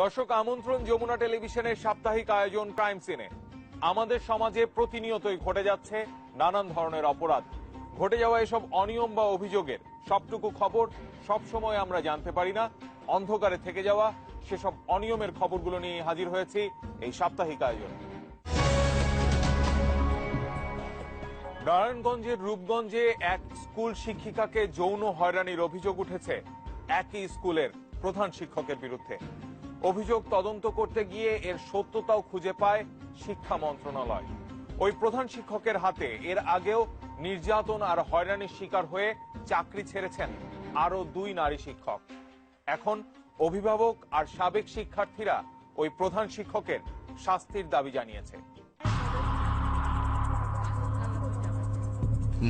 দর্শক, আমন্ত্রণ যমুনা টেলিভিশনের সাপ্তাহিক আয়োজন ক্রাইম সিনে। আমাদের সমাজে প্রতিনিয়তই ঘটে যাচ্ছে নানান ধরনের অপরাধ। ঘটে যাওয়া এসব অনিয়ম বা অভিযোগের সবটুকু খবর সব সময় আমরা জানতে পারি না। অন্ধকারে থেকে যাওয়া সেসব অনিয়মের খবরগুলো নিয়ে হাজির হয়েছি এই সাপ্তাহিক আয়োজনে। নারায়ণগঞ্জের রূপগঞ্জে এক স্কুল শিক্ষিকাকে যৌন হয়রানির অভিযোগ উঠেছে। একই স্কুলের প্রধান শিক্ষকের বিরুদ্ধে। অভিযোগ তদন্ত করতে গিয়ে এর সত্যতাও খুঁজে পায় শিক্ষা মন্ত্রণালয়। ওই প্রধান শিক্ষকের হাতে এর আগেও নির্যাতন আর হয়রানির শিকার হয়ে চাকরি ছেড়েছেন আরও দুই নারী শিক্ষক। এখন অভিভাবক আর সাবেক শিক্ষার্থীরা ওই প্রধান শিক্ষকের শাস্তির দাবি জানিয়েছে।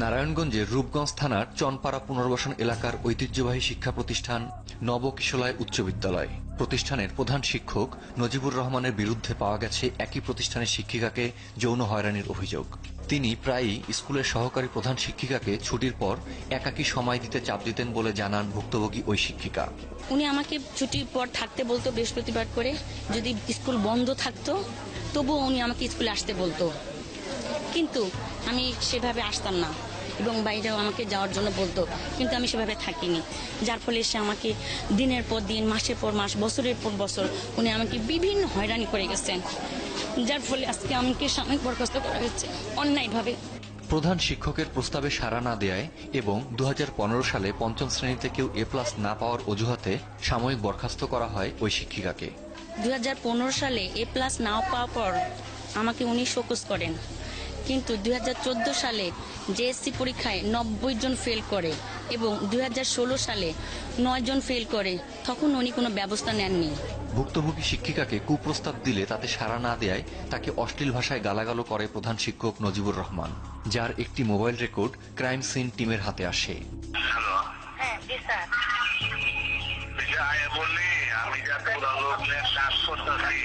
নারায়ণগঞ্জের রূপগঞ্জ থানার চনপাড়া পুনর্বাসন এলাকার ঐতিহ্যবাহী শিক্ষা প্রতিষ্ঠান নবকিশলায় উচ্চ বিদ্যালয়। প্রতিষ্ঠানের প্রধান শিক্ষক নজিবুর রহমানের বিরুদ্ধে পাওয়া গেছে একই প্রতিষ্ঠানের শিক্ষিকাকে যৌন হয়রানির অভিযোগ। তিনি প্রায়ই স্কুলের সহকারী প্রধান শিক্ষিকাকে ছুটির পর একাকী সময় দিতে চাপ দিতেন বলে জানান ভুক্তভোগী ওই শিক্ষিকা। উনি আমাকে ছুটির পর থাকতে বলতো বৃহস্পতিবার করে, যদি স্কুল বন্ধ থাকতো, তবুও উনি আমাকে স্কুলে আসতে বলতো। কিন্তু আমি সেভাবে আসতাম না। এবং বাইরেও আমাকে যাওয়ার জন্য বলতো কিন্তু আমি সেভাবে থাকিনি। যার ফলে সে আমাকে দিনের পর দিন মাসের পর মাস বছরের পর বছর উনি আমাকে বিভিন্ন হয়রানি করে গেছেন। যার ফলে আজকে আমাকে সাময়িক বরখাস্ত করা হয়েছে অন্যায়ভাবে। প্রধান শিক্ষকের প্রস্তাবে সাড়া না দেয় এবং দু হাজার পনেরো সালে পঞ্চম শ্রেণীতে কেউ এ প্লাস না পাওয়ার অজুহাতে সাময়িক বরখাস্ত করা হয় ওই শিক্ষিকাকে। দু হাজার পনেরো সালে এ প্লাস না পাওয়ার পর আমাকে উনি শোকস করেন। কিন্তু দুই হাজার চোদ্দ সালে জেএসসি পরীক্ষায় নব্বই জন ফেল করে এবং দুই হাজার ষোলো সালে নয় জন ফেল করে। তখন উনি কোনো ব্যবস্থা নেননি। ভুক্তভোগী শিক্ষিকাকে কুপ্রস্তাব দিলে তাতে সাড়া না দেয় তাকে অশ্লীল ভাষায় গালাগালো করে প্রধান শিক্ষক নজিবুর রহমান যার একটি মোবাইল রেকর্ড ক্রাইম সিন টিমের হাতে আসে। হ্যাঁ আমি কাজ করতেছি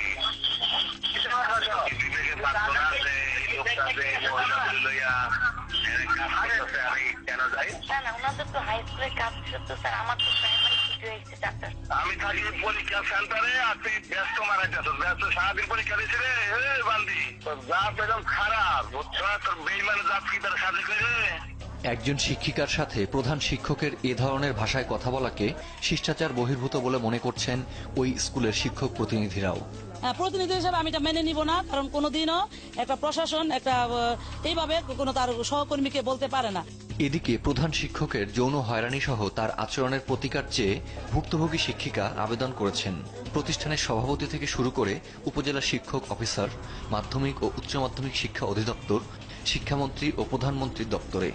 একজন শিক্ষিকার সাথে প্রধান শিক্ষকের এ ধরনের ভাষায় কথা বলাকে শিষ্টাচার বহির্ভূত বলে মনে করছেন ওই স্কুলের শিক্ষক প্রতিনিধিরাও। প্রতিনিধি হিসেবে আমি এটা মেনে নিব না, কারণ কোনোদিনও একটা প্রশাসন, একটা এইভাবে কোনো তার সহকর্মীকে বলতে পারে না। এদিকে প্রধান শিক্ষকের যৌন হয়রানি সহ তার আচরণের প্রতিকার চেয়ে ভুক্তভোগী শিক্ষিকা আবেদন করেছেন। প্রতিষ্ঠানের সভাপতি থেকে শুরু করে উপজেলা শিক্ষক অফিসার, মাধ্যমিক ও উচ্চ মাধ্যমিক শিক্ষা অধিদপ্তর, শিক্ষামন্ত্রী ও প্রধানমন্ত্রীর দপ্তরে।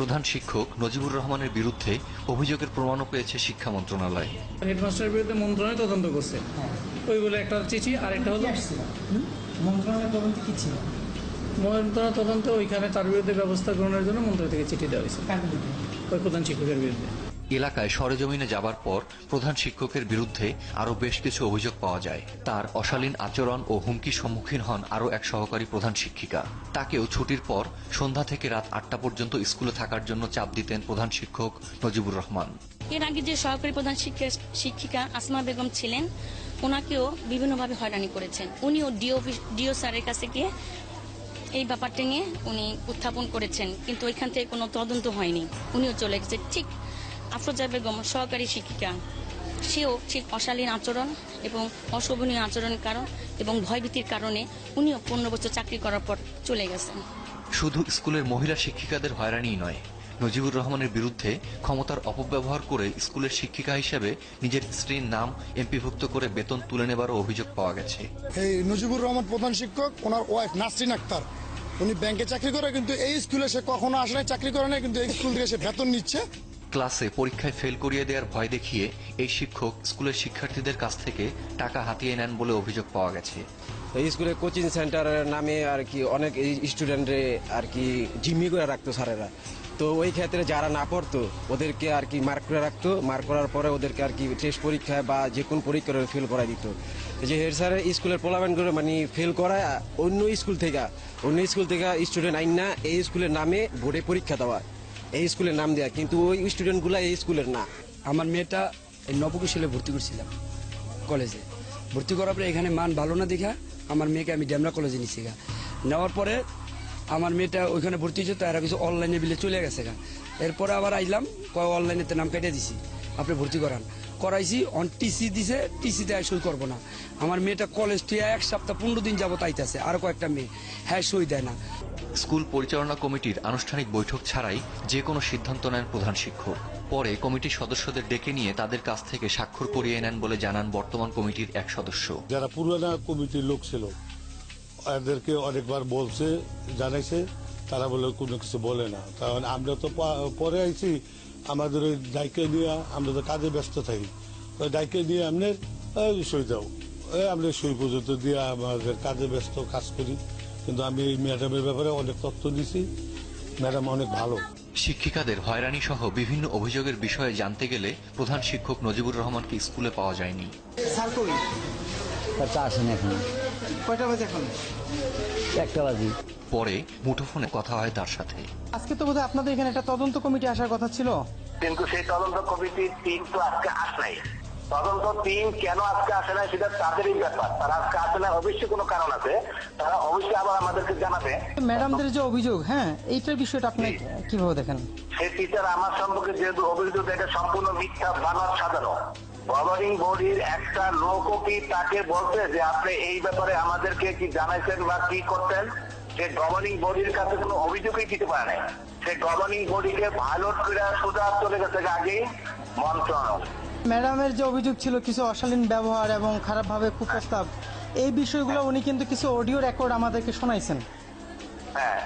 প্রধান শিক্ষক নজিবুর রহমানের বিরুদ্ধে অভিযোগের প্রমাণও পেয়েছে শিক্ষা মন্ত্রণালয়। হেডমাস্টারের বিরুদ্ধে মন্ত্রণালয় তদন্ত করছে। ওইগুলো একটা চিঠি আর একটা হলো মন্ত্রণালয় তদন্ত কি ছিল? মন্ত্রণালয় তদন্ত ওইখানে তার বিরুদ্ধে ব্যবস্থা গ্রহণের জন্য মন্ত্রণালয় থেকে চিঠি দেওয়া হয়েছে। ওই প্রধান শিক্ষকের বিরুদ্ধে। এলাকায় সরেজমিনে যাবার পর প্রধান শিক্ষকের বিরুদ্ধে আরও বেশ কিছু অভিযোগ পাওয়া যায়। তার অশালীন আচরণ ও হুমকির সম্মুখীন হন আরও এক সহকারী প্রধান শিক্ষিকা। তাকেও ছুটির পর সন্ধ্যা থেকে রাত আটটা পর্যন্ত স্কুলে থাকার জন্য চাপ দিতেন প্রধান শিক্ষক নজিবুর রহমান। এর আগে যে সহকারী প্রধান শিক্ষা শিক্ষিকা আসমা বেগম ছিলেন, ওনাকেও বিভিন্নভাবে হয়রানি করেছেন। উনিও ডিও ডিও স্যারের কাছে গিয়ে এই ব্যাপারটা নিয়ে উনি উত্থাপন করেছেন, কিন্তু ওইখান থেকে কোনো তদন্ত হয়নি। উনিও চলে গেছে। ঠিক আফরোজা বেগম সহকারী শিক্ষিকা। সেও ঠিক অশালীন আচরণ এবং অশোভনীয় আচরণের কারণ এবং ভয়ভীতির কারণে উনিও পনেরো বছর চাকরি করার পর চলে গেছেন। শুধু স্কুলের মহিলা শিক্ষিকাদের হয়রানিই নয় নজিবুর রহমানের বিরুদ্ধে ক্ষমতার অপব্যবহার করে স্কুলের শিক্ষিকা হিসেবে নিজের স্ত্রীর নাম এমপিভুক্ত করে বেতন তুলে নেবারও অভিযোগ পাওয়া গেছে। এই নজিবুর রহমান প্রধান শিক্ষক ওনার ওয়াইফ নাসরিন আক্তার। উনি ব্যাংকে চাকরি করে কিন্তু এই স্কুলে সে কখনো আসে চাকরি করে নাই কিন্তু এই স্কুল থেকে সে বেতন নিচ্ছে। ক্লাসে পরীক্ষায় ফেল করিয়ে দেওয়ার ভয় দেখিয়ে এই শিক্ষক স্কুলের শিক্ষার্থীদের কাছ থেকে টাকা হাতিয়ে নেন বলে অভিযোগ পাওয়া গেছে। এই স্কুলে কোচিং সেন্টারের নামে আর কি অনেক স্টুডেন্টরে আর কি জিম্মি করে রাখতো স্যারেরা। তো ওই ক্ষেত্রে যারা না পড়তো, ওদেরকে আর কি মার্ক করে রাখতো। মার্ক করার পরে ওদেরকে আর কি টেস্ট পরীক্ষায় বা যে কোনো পরীক্ষায় ফেল করাই দিত। যে হেড স্যারের স্কুলের পোলামেন্টগুলো মানে ফেল করায়, অন্য স্কুল থেকে, অন্য স্কুল থেকে স্টুডেন্ট আইন না, এই স্কুলের নামে বোর্ডে পরীক্ষা দেওয়া। এই স্কুলের নাম দেওয়া কিন্তু ওই স্টুডেন্টগুলো এই স্কুলের না। আমার মেয়েটা এই নবকুশলে ভর্তি করছিলাম কলেজে। ভর্তি করার পরে এখানে মান ভালো না দেখা, আমার মেয়েকে আমি ডেমরা কলেজে নিচ্ছি গা। নেওয়ার পরে আমার মেয়েটা ওইখানে ভর্তি হয়েছে, তো এরা কিছু অনলাইনে বিলে চলে গেছে গা। এরপরে আবার আইলাম, কয় অনলাইনেতে নাম কেটে দিছি, আপনি ভর্তি করান। করাইছি অন টিসি দিছে টিসিতে সই করব না। আমার মেয়েটা কলেজ থেকে এক সপ্তাহ পনেরো দিন যাবত আইতাছে, আরও কয়েকটা মেয়ে হ্যাঁ সই দেয় না। স্কুল পরিচালনা কমিটির আনুষ্ঠানিক বৈঠক ছাড়াই যে কোনো সিদ্ধান্ত নেন প্রধান শিক্ষক। পরে কমিটির সদস্যদের ডেকে নিয়ে তাদের কাছ থেকে স্বাক্ষর করিয়ে নেন বলে জানান বর্তমান কমিটির এক সদস্য। যারা পুরানা কমিটির লোক ছিল, এদেরকে অনেকবার বলছে, জানাইছে, তারা বলে কোনো কিছু বলে না। কারণ আমরা তো পরে আইছি, আমাদের ওই দায়িত্ব নিয়ে আমরা তো কাজে ব্যস্ত থাকি। ওই দায়িত্ব নিয়ে আপনার সই দাও আমরা সই পর্যন্ত দিয়ে আমাদের কাজে ব্যস্ত কাজ করি। কিন্তু আমি এই ম্যাডামের ব্যাপারে অনেক তথ্য দিছি। ম্যাডাম অনেক ভালো। শিক্ষিকাদের হয়রানি সহ বিভিন্ন অভিযোগের বিষয়ে জানতে গেলে প্রধান শিক্ষক নজিবুর রহমানকে স্কুলে পাওয়া যায়নি। স্যার কই? তা আসেন এখন। কয়টা বাজে এখন? একটা বাজি। পরে মুঠোফোনে কথা হয় তার সাথে। আজকে তো বোধহয় আপনাদের এখানে একটা তদন্ত কমিটি আসার কথা ছিল। কিন্তু সেই তদন্ত কমিটির টিম তো আজকে আস নাই। তদন্ত টিম কেন আজকে আসে নাই সেটা তাদেরই ব্যাপার। তারা আজকে আসে না অবশ্যই কোনো কারণ আছে। তারা অবশ্যই আবার আমাদেরকে জানাবে। ম্যাডামদের যে অভিযোগ হ্যাঁ এইটার বিষয়টা আপনি কীভাবে দেখেন? সেই টিচার আমার সম্পর্কে যেহেতু অভিযোগ এটা সম্পূর্ণ মিথ্যা বানার সাজানো। গভর্নিং বডির একটা লোকও কি তাকে বলছে যে আপনি এই ব্যাপারে আমাদেরকে কি জানাইছেন বা কি করতেন? সে গভর্নিং বডির কাছে কোনো অভিযোগই দিতে পারে নাই। সে গভর্নিং বডিকে ভালো ক্রীড়া সোজা চলে গেছে আগেই মন্ত্রণালয় ম্যাডামের যে অভিযোগ ছিল কিছু অশালীন ব্যবহার এবং খারাপভাবে কুপ্রস্তাব এই বিষয়গুলো উনি কিন্তু কিছু অডিও রেকর্ড আমাদেরকে শোনাইছেন। হ্যাঁ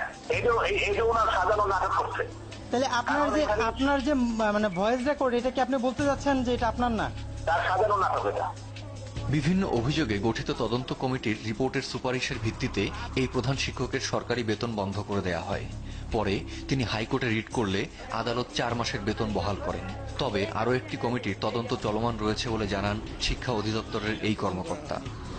তাহলে আপনার যে আপনার যে মানে ভয়েস রেকর্ড এটা কি আপনি বলতে যাচ্ছেন যে এটা আপনার না? তার সাজানো নাটক এটা। বিভিন্ন অভিযোগে গঠিত তদন্ত কমিটির রিপোর্টের সুপারিশের ভিত্তিতে এই প্রধান শিক্ষকের সরকারি বেতন বন্ধ করে দেয়া হয়। পরে তিনি হাইকোর্টে রিট করলে আদালত চার মাসের বেতন বহাল করেন। তবে আরও একটি কমিটির তদন্ত চলমান রয়েছে বলে জানান শিক্ষা অধিদপ্তরের এই কর্মকর্তা।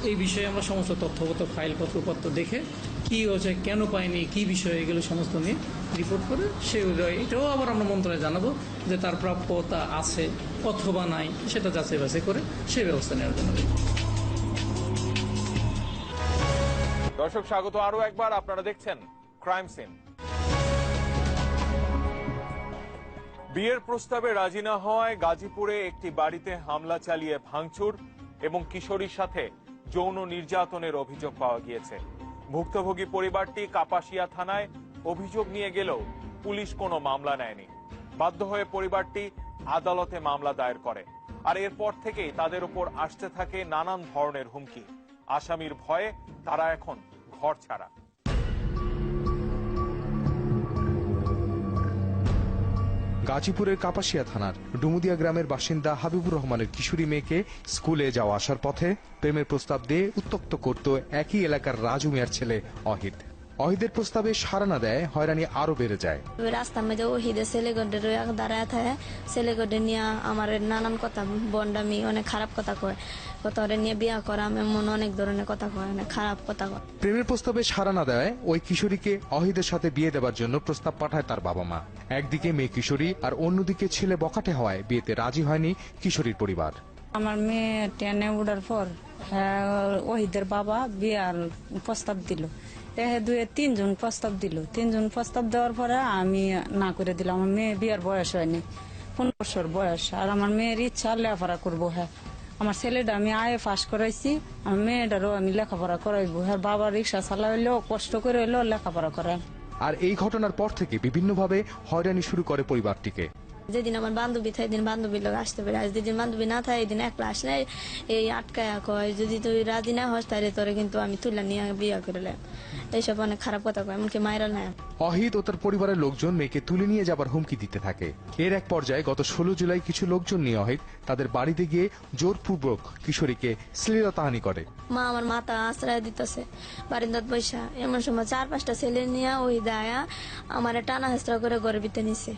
এই বিষয়ে আমরা সমস্ত তথ্যগত ফাইলপত্র পত্র দেখে কি হয়েছে কেন পাইনি কি বিষয় এগুলো সমস্ত নিয়ে রিপোর্ট করে সে এটাও আবার আমরা মন্ত্রণালয়ে জানাব যে তার প্রাপ্যতা আছে অথবা নাই সেটা যাচাই বাছাই করে সে ব্যবস্থা নেওয়ার জন্য। দর্শক স্বাগত আরও একবার আপনারা দেখছেন ক্রাইম সিন। বিয়ের প্রস্তাবে রাজি না হওয়ায় গাজীপুরে একটি বাড়িতে হামলা চালিয়ে ভাঙচুর এবং কিশোরীর সাথে যৌন নির্যাতনের অভিযোগ পাওয়া গিয়েছে। ভুক্তভোগী পরিবারটি কাপাসিয়া থানায় অভিযোগ নিয়ে গেলেও পুলিশ কোনো মামলা নেয়নি। বাধ্য হয়ে পরিবারটি আদালতে মামলা দায়ের করে। আর এরপর থেকেই তাদের উপর আসতে থাকে নানান ধরনের হুমকি। আসামির ভয়ে তারা এখন ঘর ছাড়া। গাজীপুরের কাপাসিয়া থানার ডুমুদিয়া গ্রামের বাসিন্দা হাবিবুর রহমানের কিশোরী মেয়েকে স্কুলে যাওয়া আসার পথে প্রেমের প্রস্তাব দিয়ে উত্তক্ত করত একই এলাকার রাজু মিয়ার ছেলে অহিত। অহিদের প্রস্তাবে সাড়া না দেয় হয়রানি আরও বেড়ে যায়। রাস্তার মধ্যে ওহিদে ছেলেগডে রয়ে দাঁড়ায় থাকে ছেলেগডে নিয়ে আমার নানান কথা বন্ডামি অনেক খারাপ কথা কয়। কথা নিয়ে বিয়া করা এমন অনেক ধরনের কথা কয় অনেক খারাপ কথা কয়। প্রেমের প্রস্তাবে সাড়া না দেয় ওই কিশোরীকে অহিদের সাথে বিয়ে দেওয়ার জন্য প্রস্তাব পাঠায় তার বাবা মা। একদিকে মেয়ে কিশোরী আর অন্যদিকে ছেলে বকাটে হওয়ায় বিয়েতে রাজি হয়নি কিশোরীর পরিবার। আমার মেয়ে টেনে উঠার পর হ্যাঁ ওহিদের বাবা বিয়ার প্রস্তাব দিল। এহে দুয়ে তিনজন প্রস্তাব দিল। তিনজন প্রস্তাব দেওয়ার পরে আমি না করে দিলাম। আমার মেয়ে বিয়ার বয়স হয়নি, পনেরো বছর বয়স। আর আমার মেয়ের ইচ্ছা লেখাপড়া করব হ্যাঁ। আমার ছেলেটা আমি আয়ে পাস করাইছি, আমার মেয়েটারও আমি লেখাপড়া করাইবো হ্যাঁ। বাবা রিক্সা চালাইলেও কষ্ট করে হইলেও লেখাপড়া করায়। আর এই ঘটনার পর থেকে বিভিন্নভাবে হয়রানি শুরু করে পরিবারটিকে। যেদিন আমার বান্ধবী থাকে দিন বান্ধবীর লোক আসতে পারে। আর যেদিন বান্ধবী না থাকে এদিন একলা আসে না এই আটকায় কয় যদি তুই রাজি না হস তাহলে তোরে কিন্তু আমি তুলে নিয়ে বিয়া করে লাই এইসব অনেক খারাপ কথা কয় এমনকি মায়েরা নেয় অহিত ও তার পরিবারের লোকজন মেয়েকে তুলে নিয়ে যাবার হুমকি দিতে থাকে। এর এক পর্যায়ে গত ষোলো জুলাই কিছু লোকজন নিয়ে অহিত তাদের বাড়িতে গিয়ে জোরপূর্বক কিশোরীকে শ্লীলতাহানি করে। মা আমার মাথা আশ্রয় দিতেছে বারিন্দাত পয়সা এমন সময় চার পাঁচটা ছেলে নিয়ে ওই দায়া আমার টানা হেসরা করে ভিতরে নিছে।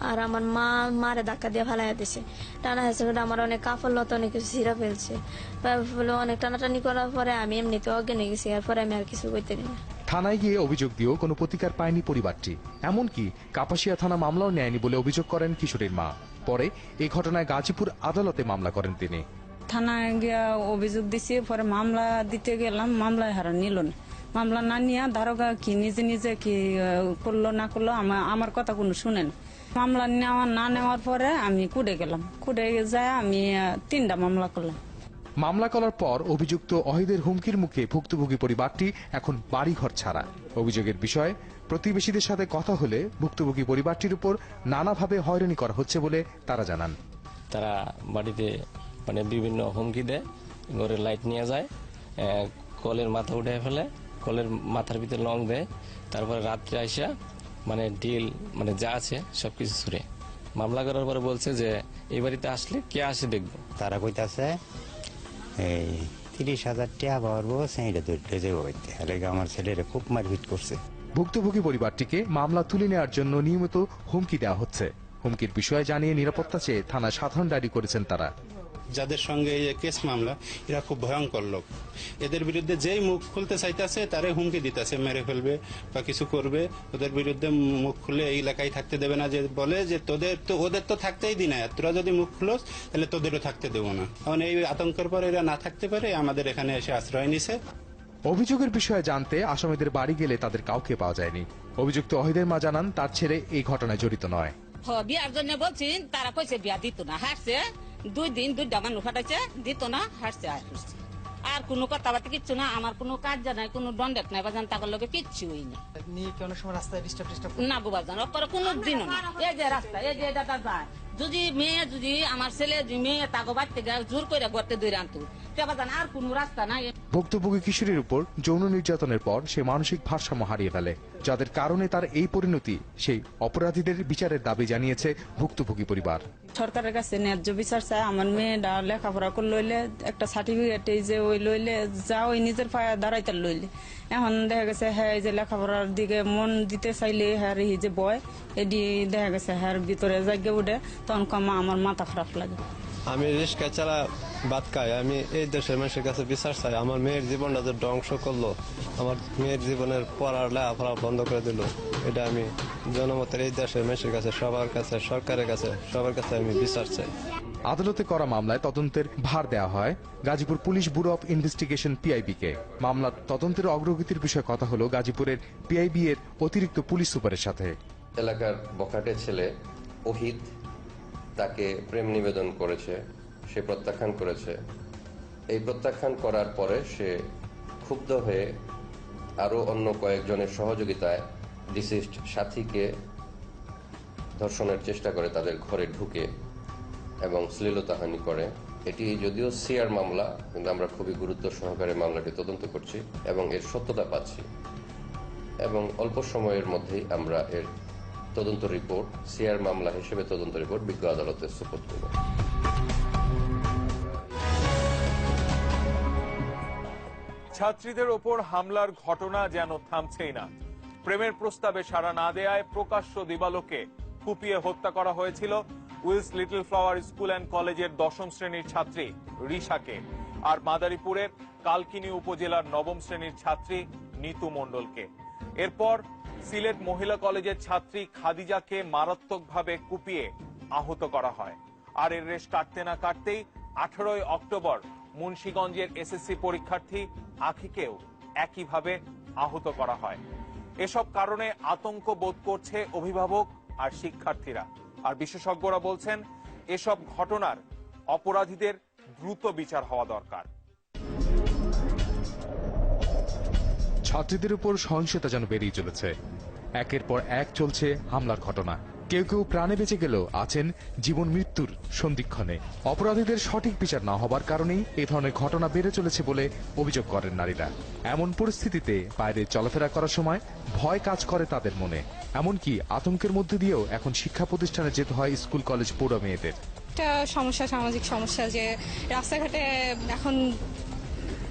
আর আমার মা মারে ধাক্কা দিয়ে ফেলাই দিছে। টানা করে আমার অনেক কাপড় লত অনেক কিছু ছিঁড়া ফেলছে। তারপরে অনেক টানাটানি করার পরে আমি এমনিতে অজ্ঞান হয়ে গেছি এরপরে আমি আর কিছু করতে দিই না। থানায় গিয়ে অভিযোগ দিয়েও কোনো প্রতিকার পায়নি পরিবারটি। এমনকি কাপাসিয়া থানা মামলাও নেয়নি বলে অভিযোগ করেন কিশোরীর মা। পরে এই ঘটনায় গাজীপুর আদালতে মামলা করেন তিনি। থানায় গিয়া অভিযোগ দিছি পরে মামলা দিতে গেলাম মামলায় হারা নিল না। মামলা না নিয়ে দারোগা কি নিজে নিজে কি করল না করল আমার আমার কথা কোনো শুনে না মামলা নেওয়া না নেওয়ার পরে আমি কুড়ে গেলাম। কুড়ে যায় আমি তিনটা মামলা করলাম। মামলা করার পর অভিযুক্ত অহিদের হুমকির মুখে ভুক্তভোগী পরিবারটি এখন বাড়িঘর ছাড়া। অভিযোগের বিষয়ে প্রতিবেশীদের সাথে কথা হলে ভুক্তভোগী পরিবারটির উপর নানাভাবে হয়রানি করা হচ্ছে বলে তারা জানান। তারা বাড়িতে মানে বিভিন্ন হুমকি দেয় ঘরের লাইট নিয়ে যায় কলের মাথা উঠে ফেলে কলের মাথার ভিতরে লং দেয় তারপরে রাত্রে আইসা মানে ডিল মানে যা আছে সবকিছু ছুড়ে। মামলা করার পরে বলছে যে এই বাড়িতে আসলে কে আসে দেখব। তারা কইতাছে এই তিরিশ হাজার টাকা পারব সেইটা ধরতে যাব আমার ছেলেরা খুব মারপিট করছে। ভুক্তভোগী পরিবারটিকে মামলা তুলে নেওয়ার জন্য নিয়মিত হুমকি দেওয়া হচ্ছে। হুমকির বিষয়ে জানিয়ে নিরাপত্তা চেয়ে থানায় সাধারণ ডায়েরি করেছেন তারা। যাদের সঙ্গে এই কেস মামলা এরা খুব ভয়ঙ্কর লোক। এদের বিরুদ্ধে যেই মুখ খুলতে চাইতেছে তারে হুমকি দিতেছে মেরে ফেলবে বা কিছু করবে। ওদের বিরুদ্ধে মুখ খুলে এই এলাকায় থাকতে দেবে না যে বলে যে তোদের তো ওদের তো থাকতেই দি না তোরা যদি মুখ খুলোস তাহলে তোদেরও থাকতে দেবো না। কারণ এই আতঙ্কের পর এরা না থাকতে পারে আমাদের এখানে এসে আশ্রয় নিছে। অভিযোগের বিষয়ে জানতে আসামিদের বাড়ি গেলে তাদের কাউকে পাওয়া যায়নি। অভিযুক্ত অহিদের মা জানান তার ছেলে এই ঘটনায় জড়িত নয়। বিয়ার জন্য বলছি তারা কইছে বিয়া দিত না হারছে দুই দিন দুইটা মানুষ ফাটাইছে দিত না হারছে আর। হারছে। আর কোনো কথাবার্তা কিচ্ছু না আমার কোনো কাজ নাই কোনো দণ্ডেক নাই বাজান তাদের লগে কিচ্ছু হই না নিয়ে কোনো সময় রাস্তায় ডিস্টার্ব ডিস্টার্ব না গো বাজান ওপরে কোনো দিনও না এই যে রাস্তা এই যে দাদা যায় যদি মেয়ে যদি আমার ছেলে যদি মেয়ে তাকে বাড়তে জোর করে গড়তে দুই রান্তু আর কোনো রাস্তা নাই। ভুক্তভোগী কিশোরীর উপর যৌন নির্যাতনের পর সে মানসিক ভারসাম্য হারিয়ে ফেলে যাদের কারণে তার এই পরিণতি সেই অপরাধীদের বিচারের দাবি জানিয়েছে ভুক্তভোগী পরিবার। সরকারের কাছে ন্যায্য বিচার চায়। আমার মেয়েটা লেখাপড়া করে লইলে একটা সার্টিফিকেট এই যে ওই লইলে যা ওই নিজের পায়ে দাঁড়াইতে লইলে এখন দেখা গেছে হ্যাঁ যে লেখাপড়ার দিকে মন দিতে চাইলে হ্যাঁ এই যে বয় এটি দেখা গেছে হ্যাঁ ভিতরে জায়গা উঠে তখন কমা আমার মাথা খারাপ লাগে। আমি রিক্সা চালা বাদ খাই। আমি এই দেশের মানুষের কাছে বিচার চাই। আমার মেয়ের জীবনটা যে ধ্বংস করল, আমার মেয়ের জীবনের পড়ার লেখাপড়া বন্ধ করে দিল, এটা আমি জনমতের এই দেশের মানুষের কাছে, সবার কাছে, সরকারের কাছে, সবার কাছে আমি বিচার চাই। আদালতে করা মামলায় তদন্তের ভার দেওয়া হয়। Gazipur police bureau of investigation PIB কে মামলার তদন্তের অগ্রগতির বিষয়ে কথা হলো গাজীপুরের পিআইবি এর অতিরিক্ত পুলিশ সুপারের সাথে। এলাকার বখাটে ছেলে ওহিদ তাকে প্রেম নিবেদন করেছে, সে প্রত্যাখ্যান করেছে। এই প্রত্যাখ্যান করার পরে সে ক্ষুব্ধ হয়ে আরও অন্য কয়েকজনের সহযোগিতায় ডিসিস্ট সাথীকে ধর্ষণের চেষ্টা করে তাদের ঘরে ঢুকে এবং শ্লীলতাহানি করে। এটি যদিও সিআর মামলা, কিন্তু আমরা খুবই গুরুত্ব সহকারে মামলাটি তদন্ত করছি এবং এর সত্যতা পাচ্ছি। এবং অল্প সময়ের মধ্যেই আমরা এর তদন্ত রিপোর্ট, সিআর মামলা হিসেবে তদন্ত রিপোর্ট বিজ্ঞ আদালতে সুপোর্ট করব। ছাত্রীদের ওপর হামলার ঘটনা যেন থামছেই না। প্রেমের প্রস্তাবে সাড়া না দেয়ায় প্রকাশ্য দিবালোকে কুপিয়ে হত্যা করা হয়েছিল Wills little flower school and কলেজের দশম শ্রেণির ছাত্রী রিশাকে আর মাদারীপুরের কালকিনি উপজেলার নবম শ্রেণির ছাত্রী নিতু মণ্ডলকে। এরপর সিলেট মহিলা কলেজের ছাত্রী খাদিজাকে মারাত্মকভাবে কুপিয়ে আহত করা হয়। আর এর রেশ কাটতে না কাটতেই আঠারোই অক্টোবর মুন্সীগঞ্জের এসএসসি পরীক্ষার্থী আখিকেও একইভাবে আহত করা হয়। এসব কারণে আতঙ্ক বোধ করছে অভিভাবক আর শিক্ষার্থীরা। আর বিশেষজ্ঞরা বলছেন, এসব ঘটনার অপরাধীদের দ্রুত বিচার হওয়া দরকার। ছাত্রীদের উপর সহিংসতা যেন বেরিয়ে চলেছে। একের পর এক চলছে হামলার ঘটনা। কেউ কেউ প্রাণে বেঁচে গেলেও আছেন জীবন মৃত্যুর সন্ধিক্ষণে। অপরাধীদের সঠিক বিচার না হবার কারণেই এ ধরনের ঘটনা বেড়ে চলেছে বলে অভিযোগ করেন নারীরা। এমন পরিস্থিতিতে বাইরে চলাফেরা করার সময় ভয় কাজ করে তাদের মনে। এমনকি আতঙ্কের মধ্যে দিয়েও এখন শিক্ষা প্রতিষ্ঠানে যেতে হয় স্কুল, কলেজ, পড়ুয়া মেয়েদের। একটা সমস্যা, সামাজিক সমস্যা যে রাস্তাঘাটে এখন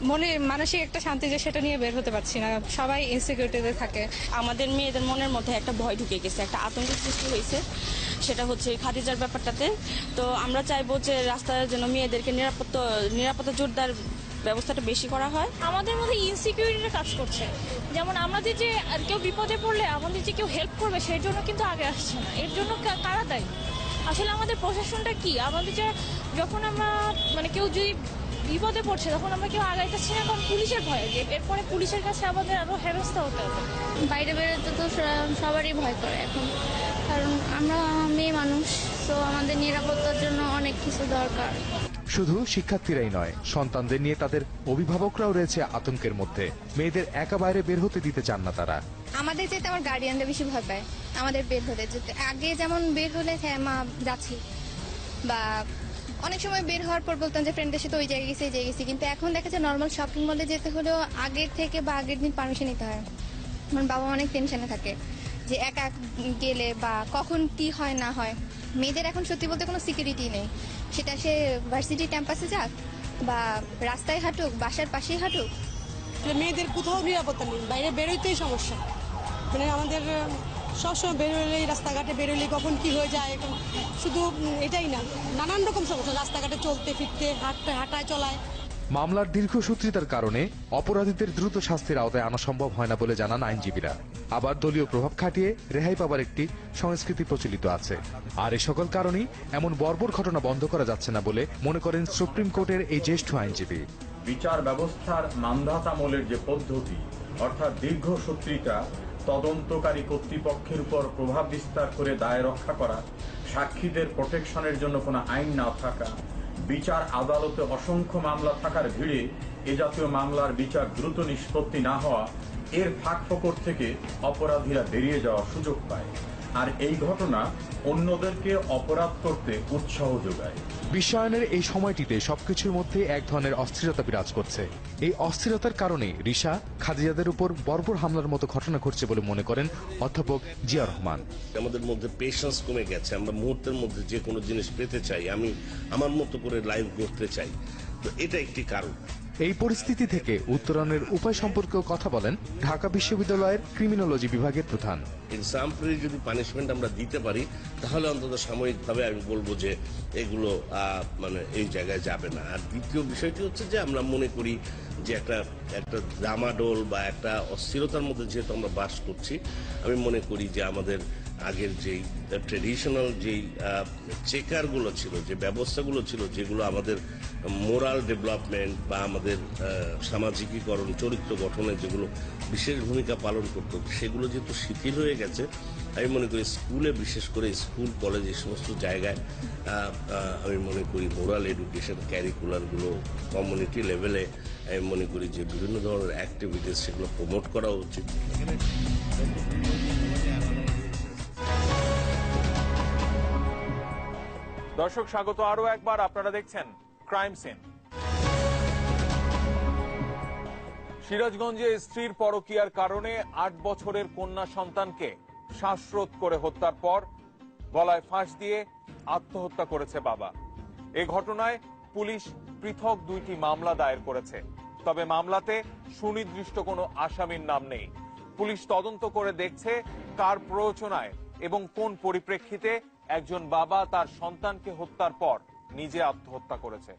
মনে, মানসিক একটা শান্তি যে সেটা নিয়ে বের হতে পারছি না। সবাই ইনসিকিউরিটিতে থাকে। আমাদের মেয়েদের মনের মধ্যে একটা ভয় ঢুকে গেছে, একটা আতঙ্কের সৃষ্টি হয়েছে। সেটা হচ্ছে খাদিজার ব্যাপারটাতে। তো আমরা চাইব যে রাস্তায় যেন মেয়েদেরকে নিরাপত্তা নিরাপত্তা জোরদার ব্যবস্থাটা বেশি করা হয়। আমাদের মধ্যে ইনসিকিউরিটি কাজ করছে। যেমন আমাদের যে কেউ বিপদে পড়লে আমাদের যে কেউ হেল্প করবে, সেই জন্য কিন্তু আগে আসছে না। এর জন্য কারা দায়ী? আসলে আমাদের প্রশাসনটা কি? আমাদের যে যখন আমরা মানে কেউ যদি বিপদে পড়ছে তখন আমরা কেউ আগাইতেছি না কারণ পুলিশের ভয়ে। যে এরপরে পুলিশের কাছে আমাদের আরও হেনস্থা হতে হবে। বাইরে বেরোতে তো সবারই ভয় করে এখন। কারণ আমরা মেয়ে মানুষ তো আমাদের নিরাপত্তার জন্য অনেক কিছু দরকার। শুধু শিক্ষার্থীরাই নয় সন্তানদের নিয়ে তাদের অভিভাবকরাও রয়েছে আতঙ্কের মধ্যে। মেয়েদের একা বাইরে বের হতে দিতে চান না তারা। আমাদের যেতে আমার গার্ডিয়ানরা বেশি ভয় পায় আমাদের বের হলে যেতে। আগে যেমন বের হলে হ্যাঁ মা যাচ্ছি। বা অনেক সময় বের হওয়ার পর বলতাম যে ফ্রেন্ডের সাথে ওই জায়গায় গেছি জায়গায় গেছি। কিন্তু এখন দেখা যায় নর্মাল শপিং মলে যেতে হলেও আগের থেকে বা আগের দিন পারমিশন নিতে হয়। আমার বাবা অনেক টেনশনে থাকে যে, একা গেলে বা কখন কি হয়, না হয়। মেয়েদের এখন সত্যি বলতে কোনো সিকিউরিটি নেই। সেটা সে ভার্সিটি ক্যাম্পাসে যাক বা রাস্তায় হাঁটুক, বাসার পাশেই হাঁটুক। মেয়েদের কোথাও নিরাপত্তা নেই, বাইরে বেরোইতেই সমস্যা। মানে আমাদের সবসময় বেরোলেই রাস্তাঘাটে বেরোলেই কখন কি হয়ে যায় এখন শুধু এটাই না নানান রকম সমস্যা রাস্তাঘাটে চলতে ফিরতে হাঁটতে হাঁটায় চলায়। মামলার দীর্ঘসূত্রিতার কারণে অপরাধীদের দ্রুত শাস্তির আওতায় আনা সম্ভব হয় না বলে জানান আইনজীবীরা। আবার দলীয় প্রভাব খাটিয়ে রেহাই পাবার একটি সংস্কৃতি প্রচলিত আছে। আর এ সকল কারণেই এমন বর্বর ঘটনা বন্ধ করা যাচ্ছে না বলে মনে করেন সুপ্রিম কোর্টের এই জ্যেষ্ঠ আইনজীবী। বিচার ব্যবস্থার মান্ধাতামলের যে পদ্ধতি অর্থাৎ দীর্ঘসূত্রিতা তদন্তকারী কর্তৃপক্ষের উপর প্রভাব বিস্তার করে দায় রক্ষা করা, সাক্ষীদের প্রোটেকশনের জন্য কোনো আইন না থাকা, বিচার আদালতে অসংখ্য মামলা থাকার ভিড়ে এ জাতীয় মামলার বিচার দ্রুত নিষ্পত্তি না হওয়া, এর ফাঁক থেকে অপরাধীরা বেরিয়ে যাওয়ার সুযোগ পায়। আর এই ঘটনা অন্যদেরকে অপরাধ করতে উৎসাহ যোগায়। বিশ্বায়নের এই সময়টিতে সবকিছুর মধ্যে এক ধরনের অস্থিরতা বিরাজ করছে। এই অস্থিরতার কারণে রিসা খাদিজাদের উপর বর্বর হামলার মতো ঘটনা ঘটছে বলে মনে করেন অধ্যাপক জিয়া রহমান। আমাদের মধ্যে পেশেন্স কমে গেছে। আমরা মুহূর্তের মধ্যে যে কোনো জিনিস পেতে চাই আমি আমার মতো করে লাইভ করতে চাই। তো এটা একটি কারণ। এই পরিস্থিতি থেকে উত্তরণের উপায় সম্পর্কেও কথা বলেন ঢাকা বিশ্ববিদ্যালয়ের ক্রিমিনোলজি বিভাগের প্রধান। এক্সাম্পলি যদি পানিশমেন্ট আমরা দিতে পারি, তাহলে অন্তত সাময়িকভাবে আমি বলব যে এগুলো মানে এই জায়গায় যাবে না। আর দ্বিতীয় বিষয়টি হচ্ছে যে আমরা মনে করি যে একটা একটা দামাডোল বা একটা অস্থিরতার মধ্যে যেহেতু আমরা বাস করছি, আমি মনে করি যে আমাদের আগের যেই ট্রেডিশনাল যেই চেকারগুলো ছিল, যে ব্যবস্থাগুলো ছিল, যেগুলো আমাদের মোরাল ডেভেলপমেন্ট বা আমাদের সামাজিকীকরণ, চরিত্র গঠনে যেগুলো বিশেষ ভূমিকা পালন করতো, সেগুলো যেহেতু শিথিল হয়ে গেছে, আমি মনে করি স্কুলে, বিশেষ করে স্কুল, কলেজ, এই সমস্ত জায়গায় আমি মনে করি মোরাল এডুকেশন ক্যারিকুলারগুলো কমিউনিটি লেভেলে আমি মনে করি যে বিভিন্ন ধরনের অ্যাক্টিভিটিস সেগুলো প্রমোট করা উচিত। দর্শক, স্বাগত আরও একবার। আপনারা দেখছেন ক্রাইম সিন সিরাজগঞ্জে স্ত্রীর পরকীয়ার কারণে আট বছরের কন্যা সন্তানকে শ্বাসরোধ করে হত্যার পর গলায় ফাঁস দিয়ে আত্মহত্যা করেছে বাবা। এ ঘটনায় পুলিশ পৃথক দুইটি মামলা দায়ের করেছে। তবে মামলাতে সুনির্দিষ্ট কোনো আসামির নাম নেই। পুলিশ তদন্ত করে দেখছে কার প্ররোচনায় এবং কোন পরিপ্রেক্ষিতে একজন বাবা তার সন্তানকে হত্যার পর নিজে আত্মহত্যা করেছে।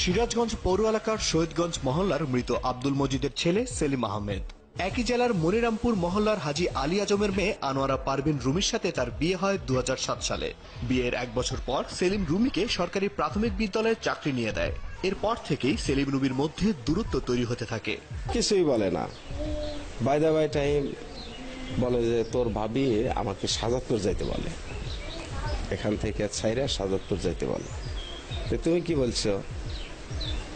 সিরাজগঞ্জ পৌর এলাকার শহীদগঞ্জ মহল্লার মৃত আব্দুল মজিদের ছেলে সেলিম আহমেদ। একই জেলার মনিরামপুর মহল্লার হাজি আলী আজমের মেয়ে আনোয়ারা পারভিন রুমির সাথে তার বিয়ে হয় দু হাজার সাত সালে। বিয়ের এক বছর পর সেলিম রুমিকে সরকারি প্রাথমিক বিদ্যালয়ে চাকরি নিয়ে দেয়। এরপর থেকেই সেলিম রুমির মধ্যে দূরত্ব তৈরি হতে থাকে। কিছুই বলে না। বাই দা বাই টাইম বলে যে, তোর ভাবি আমাকে সাজাত্তর যাইতে বলে। এখান থেকে ছাইরা সাজাত্তর যাইতে বলে। তো তুমি কি বলছো?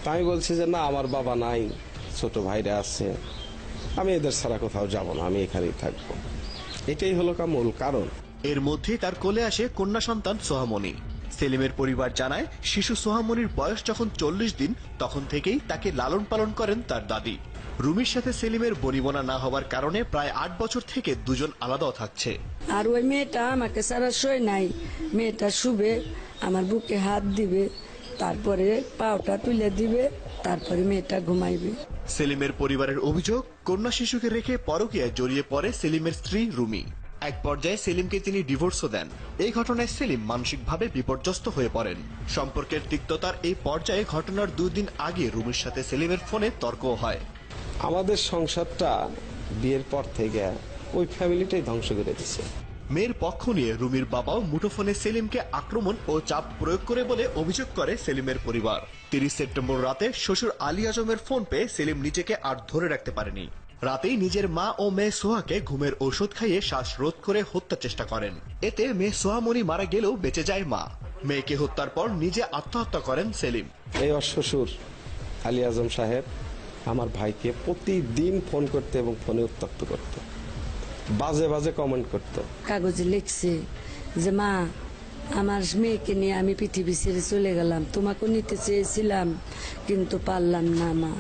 আমি বলছি যে, না, আমার বাবা নাই, ছোট ভাইরা আছে। আমি এদের ছাড়া কোথাও যাব না, আমি এখানেই থাকব। এটাই হলো কা মূল কারণ। এর মধ্যে তার কোলে আসে কন্যা সন্তান সোহামণি। সেলিমের পরিবার জানায়, শিশু সোহামণির বয়স যখন চল্লিশ দিন, তখন থেকেই তাকে লালন পালন করেন তার দাদি। রুমির সাথে সেলিমের বনিবনা না হওয়ার কারণে প্রায় আট বছর থেকে দুজন আলাদাও থাকছে। আর ওই মেয়েটা আমাকে সারা সই নাই। মেয়েটা শুবে আমার বুকে হাত দিবে তারপরে পাওটা তুলে দিবে তারপরে মেয়েটা ঘুমাইবে। সেলিমের পরিবারের অভিযোগ কন্যা শিশুকে রেখে পরকীয়ায় জড়িয়ে পড়ে সেলিমের স্ত্রী রুমি। এক পর্যায়ে সেলিমকে তিনি ডিভোর্সও দেন। এই ঘটনায় সেলিম মানসিকভাবে বিপর্যস্ত হয়ে পড়েন। সম্পর্কের তিক্ততার এই পর্যায়ে ঘটনার দুদিন আগে রুমির সাথে সেলিমের ফোনে তর্কও হয়। আমাদের সংসারটা বিয়ের পর থেকে ওই ফ্যামিলিটাই ধ্বংস করে দিচ্ছে মেয়ের পক্ষ নিয়ে রুমির বাবাও মুঠোফোনে সেলিমকে আক্রমণ ও চাপ প্রয়োগ করে বলে অভিযোগ করে সেলিমের পরিবার। তিরিশ সেপ্টেম্বর রাতে শ্বশুর আলী আজমের ফোন পেয়ে সেলিম নিজেকে আর ধরে রাখতে পারেনি। রাতেই নিজের মা ও মেয়ে সোহাকে ঘুমের ওষুধ খাইয়ে শ্বাসরোধ করে হত্যার চেষ্টা করেন। এতে মেয়ে সোহামণি মারা গেলেও বেঁচে যায় মা। মেয়েকে হত্যার পর নিজে আত্মহত্যা করেন সেলিম। এই শ্বশুর আলী আজম সাহেব আমার ভাইকে প্রতিদিন ফোন করতে এবং ফোনে উত্তপ্ত করত। বাজে বাজে কমেন্ট করতো। কাগজে লিখছে যে মা আমার মেয়েকে নিয়ে আমি পৃথিবী ছেড়ে চলে গেলাম। তোমাকে নিতে চেয়েছিলাম কিন্তু পারলাম না মা।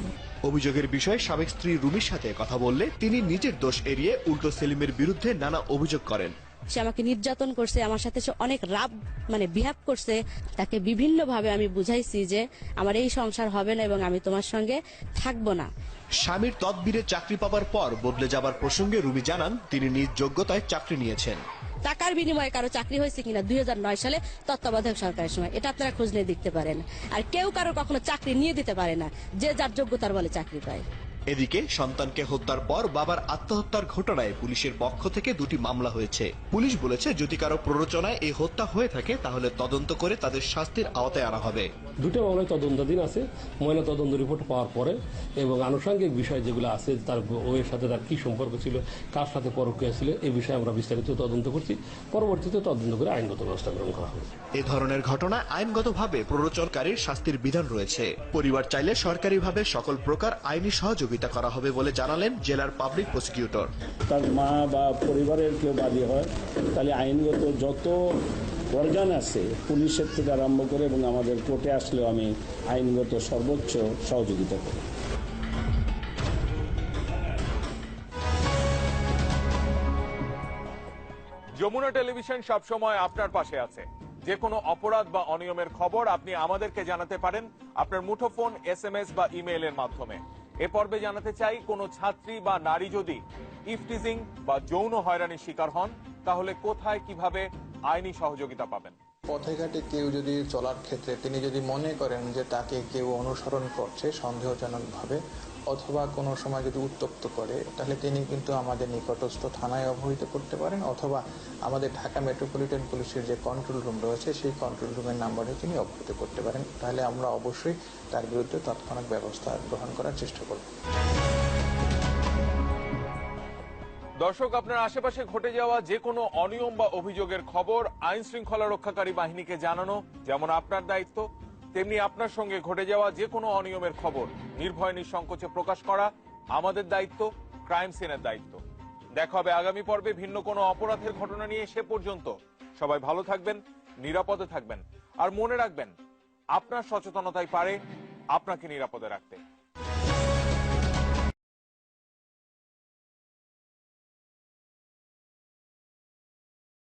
অভিযোগের বিষয়ে সাবেক স্ত্রী রুমির সাথে কথা বললে তিনি নিজের দোষ এড়িয়ে উল্টো সেলিমের বিরুদ্ধে নানা অভিযোগ করেন। সে আমাকে নির্যাতন করছে আমার সাথে সে অনেক রাব মানে বিহেভ করছে তাকে বিভিন্ন ভাবে আমি বুঝাইছি যে আমার এই সংসার হবে না এবং আমি তোমার সঙ্গে থাকব না। স্বামীর তদবিরে চাকরি পাবার পর বদলে যাবার প্রসঙ্গে রুমি জানান তিনি নিজ যোগ্যতায় চাকরি নিয়েছেন। টাকার বিনিময়ে কারও চাকরি হয়েছে কিনা দুই নয় সালে তত্ত্বাবধায়ক সরকারের সময় এটা আপনারা খোঁজ নিয়ে দেখতে পারেন। আর কেউ কারও কখনো চাকরি নিয়ে দিতে পারে না যে যার যোগ্যতার বলে চাকরি পায়। এদিকে সন্তানকে হত্যার পর বাবার আত্মহত্যার ঘটনায় পুলিশের পক্ষ থেকে দুটি মামলা হয়েছে। পুলিশ বলেছে যদি কারও প্ররোচনায় এই হত্যা হয়ে থাকে তাহলে তদন্ত করে তাদের শাস্তির আওতায় আনা হবে। দুটো মামলায় তদন্তাধীন আছে। ময়না তদন্ত রিপোর্ট পাওয়ার পরে এবং আনুষঙ্গিক বিষয় যেগুলো আছে তার ওয়ের সাথে তার কি সম্পর্ক ছিল কার সাথে পরক্রিয়া ছিল এই বিষয়ে আমরা বিস্তারিত তদন্ত করছি। পরবর্তীতে তদন্ত করে আইনগত ব্যবস্থা গ্রহণ করা হবে। এ ধরনের ঘটনায় আইনগতভাবে প্ররোচনকারীর শাস্তির বিধান রয়েছে। পরিবার চাইলে সরকারিভাবে সকল প্রকার আইনি সহযোগিতা করা হবে বলে জানালেন জেলার পাবলিক প্রসিকিউটর। তার মা বা পরিবারের কেউ বাদী হয় তাহলে আইনগত যত অর্গান আছে পুলিশের থেকে আরম্ভ করে এবং আমাদের কোর্টে আসলেও আমি আইনগত সর্বোচ্চ সহযোগিতা করি। যমুনা টেলিভিশন সবসময় আপনার পাশে আছে। যে কোনো অপরাধ বা অনিয়মের খবর আপনি আমাদেরকে জানাতে পারেন আপনার মুঠোফোন এস এম এস বা ইমেইলের মাধ্যমে। এ পর্বে জানাতে চাই, কোনো ছাত্রী বা নারী যদি ইফটিজিং বা যৌন হয়রানির শিকার হন, তাহলে কোথায়, কীভাবে আইনি সহযোগিতা পাবেন? পথে ঘাটে কেউ যদি চলার ক্ষেত্রে তিনি যদি মনে করেন যে তাকে কেউ অনুসরণ করছে, সন্দেহজনকভাবে অথবা কোনো সময় যদি উত্তপ্ত করে, তাহলে তিনি কিন্তু আমাদের নিকটস্থ থানায় অবহিত করতে পারেন, অথবা আমাদের ঢাকা মেট্রোপলিটন পুলিশের যে কন্ট্রোল রুম রয়েছে, সেই কন্ট্রোল রুমের নাম্বারে তিনি অবহিত করতে পারেন। তাহলে আমরা অবশ্যই তার বিরুদ্ধে তৎক্ষণাৎ ব্যবস্থা গ্রহণ করার চেষ্টা করব। দর্শক, আপনার আশেপাশে ঘটে যাওয়া যে কোনো অনিয়ম বা অভিযোগের খবর আইন শৃঙ্খলা রক্ষাকারী বাহিনীকে জানানো যেমন আপনার দায়িত্ব তেমনি আপনার সঙ্গে ঘটে যাওয়া যে কোনো অনিয়মের খবর নির্ভয় নিঃসংকোচে প্রকাশ করা আমাদের দায়িত্ব, ক্রাইম সিনের দায়িত্ব। দেখা হবে আগামী পর্বে ভিন্ন কোনো অপরাধের ঘটনা নিয়ে সে পর্যন্ত। সবাই ভালো থাকবেন, নিরাপদে থাকবেন। আর মনে রাখবেন, আপনার সচেতনতাই পারে, আপনাকে নিরাপদে রাখতে।